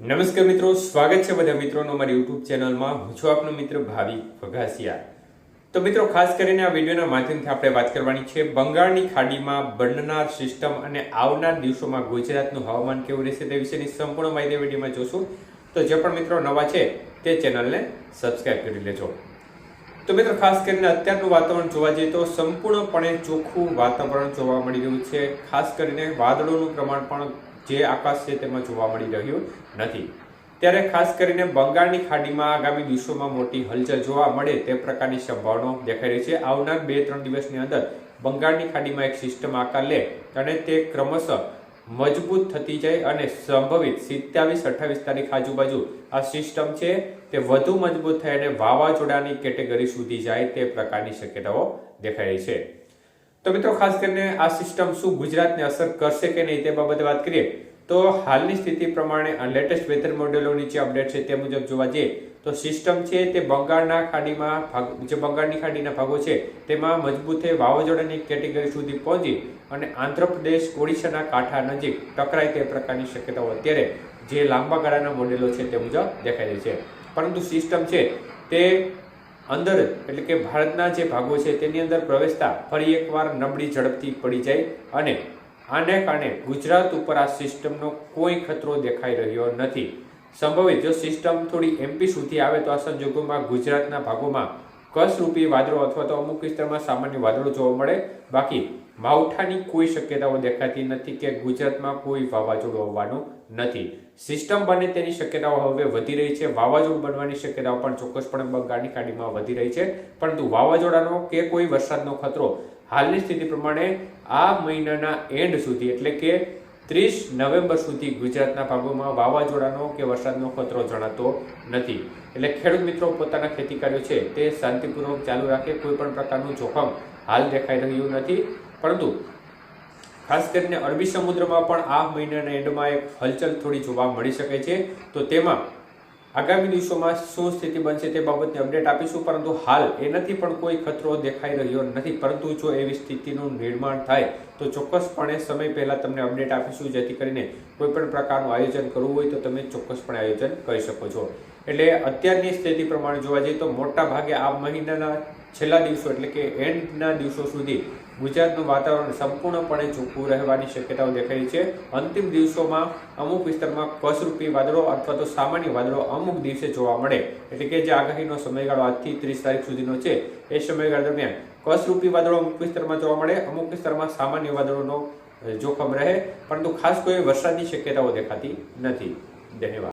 નમસ્કાર મિત્રો, સ્વાગત છે બધા મિત્રોનો અમારી યુટ્યુબ ચેનલમાં. હું છું આપનો મિત્ર ભાવિક વઘાસિયા તો મિત્રો, ખાસ કરીને આ વિડીયોના માધ્યમથી આપણે વાત કરવાની છે, બંગાળની ખાડીમાં બનનાર સિસ્ટમ અને આવનાર દિવસોમાં ગુજરાતનું હવામાન કેવું રહેશે તે વિશેની સંપૂર્ણ માહિતી વિડીયોમાં જોશું. તો જે પણ મિત્રો નવા છે, તે ચેનલને સબસ્ક્રાઈબ કરી લેજો. તો મિત્રો, ખાસ કરીને અત્યારનું વાતાવરણ જોવા જઈએ તો સંપૂર્ણપણે ચોખ્ખું વાતાવરણ જોવા મળી રહ્યું છે. ખાસ કરીને વાદળોનું પ્રમાણ પણ જે આકાશ છે તેમાં જોવા મળી રહ્યું નથી. ત્યારે ખાસ કરીને બંગાળની ખાડીમાં આગામી દિવસોમાં મોટી હલચલ જોવા મળે તે પ્રકારની સંભાવનાઓ દેખાઈ રહી છે. આવનાર બે ત્રણ દિવસની અંદર બંગાળની ખાડીમાં એક સિસ્ટમ આકાર લે અને તે ક્રમશઃ મજબૂત થતી જાય અને સંભવિત સિત્યાવીસ, અઠ્ઠાવીસ તારીખ આજુબાજુ આ સિસ્ટમ છે તે વધુ મજબૂત થઈ અને વાવાઝોડાની કેટેગરી સુધી જાય તે પ્રકારની શક્યતાઓ દેખાઈ રહી છે. તો મિત્રો, ખાસ કરીને આ સિસ્ટમ શું ગુજરાતને અસર કરશે કે નહીં તે બાબતે વાત કરીએ? તો હાલની સ્થિતિ પ્રમાણે લેટેસ્ટ વેધર મોડેલો નીચે અપડેટ છે તે મુજબ જોવા જઈએ તો સિસ્ટમ છે તે બંગાળના ખાડીમાં ભાગ, જે બંગાળની ખાડીના ભાગો છે તેમાં મજબૂતે વાવાઝોડાની કેટેગરી સુધી પહોંચી અને આંધ્રપ્રદેશ, ઓડિશાના કાંઠા નજીક ટકરાય તે પ્રકારની શક્યતાઓ અત્યારે જે લાંબા ગાળાના મોડેલો છે તે મુજબ દેખાઈ રહી છે. પરંતુ સિસ્ટમ છે તે અંદર, એટલે કે ભારતના જે ભાગો છે તેની અંદર પ્રવેશતા ફરી એકવાર નબળી ઝડપથી પડી જાય અને આને કારણે ગુજરાત ઉપર આ સિસ્ટમનો કોઈ ખતરો દેખાઈ રહ્યો નથી. સંભવિત જો સિસ્ટમ થોડી એમપી સુધી આવે તો આ સંજોગોમાં ગુજરાતના ભાગોમાં કસરૂપી વાદળો અથવા તો અમુક વિસ્તારમાં સામાન્ય વાદળો જોવા મળે. બાકી માવઠાની કોઈ શક્યતાઓ દેખાતી નથી કે ગુજરાતમાં કોઈ વાવાઝોડું આવવાનું નથી. સિસ્ટમ બને તેની શક્યતાઓ હવે વધી રહી છે. વાવાઝોડું બનવાની શક્યતાઓ પણ ચોક્કસપણે બંગાળની ખાડીમાં વધી રહી છે. પરંતુ વાવાઝોડાનો કે કોઈ વરસાદનો ખતરો હાલની સ્થિતિ પ્રમાણે આ મહિનાના એન્ડ સુધી, એટલે કે ત્રીસ નવેમ્બર સુધી ગુજરાતના ભાગોમાં વાવાઝોડાનો કે વરસાદનો ખતરો જણાતો નથી. એટલે ખેડૂત મિત્રો, પોતાના ખેતી કાર્યો છે તે શાંતિપૂર્વક ચાલુ રાખે, કોઈ પણ પ્રકારનું જોખમ હાલ દેખાઈ રહ્યું નથી. પરંતુ ખાસ કરીને અરબી સમુદ્રમાં પણ આ મહિનાના એન્ડમાં એક હલચલ થોડી જોવા મળી શકે છે. તો તેમાં આગામી દિવસોમાં શું સ્થિતિ બનશે તે બાબતની અપડેટ આપીશું, પરંતુ હાલ એનાથી પણ કોઈ ખતરો દેખાઈ રહ્યો નથી. પરંતુ જો એવી સ્થિતિનું નિર્માણ થાય, તો ચોક્કસપણે સમય પહેલાં તમને અપડેટ આપીશું, જેથી કરીને કોઈપણ પ્રકારનું આયોજન કરવું હોય તો તમે ચોક્કસપણે આયોજન કરી શકો છો. એટલે અત્યારની સ્થિતિ પ્રમાણે જોવા જઈએ તો મોટા ભાગે આ મહિનાના છેલ્લા દિવસો એટલે કે એન્ડના દિવસો સુધી ગુજરાતનું વાતાવરણ સંપૂર્ણપણે ચોખ્ખું રહેવાની શક્યતાઓ દેખાઈ છે. અંતિમ દિવસોમાં અમુક વિસ્તારમાં કસરૂપી વાદળો અથવા તો સામાન્ય વાદળો અમુક દિવસે જોવા મળે. એટલે કે જે આગાહીનો સમયગાળો આજથી ત્રીસ તારીખ સુધીનો છે, એ સમયગાળા દરમિયાન કસરૂપી વાદળો અમુક વિસ્તારમાં જોવા મળે, અમુક વિસ્તારમાં સામાન્ય વાદળોનો જોખમ રહે, પરંતુ ખાસ કોઈ વરસાદની શક્યતાઓ દેખાતી નથી. ધન્યવાદ.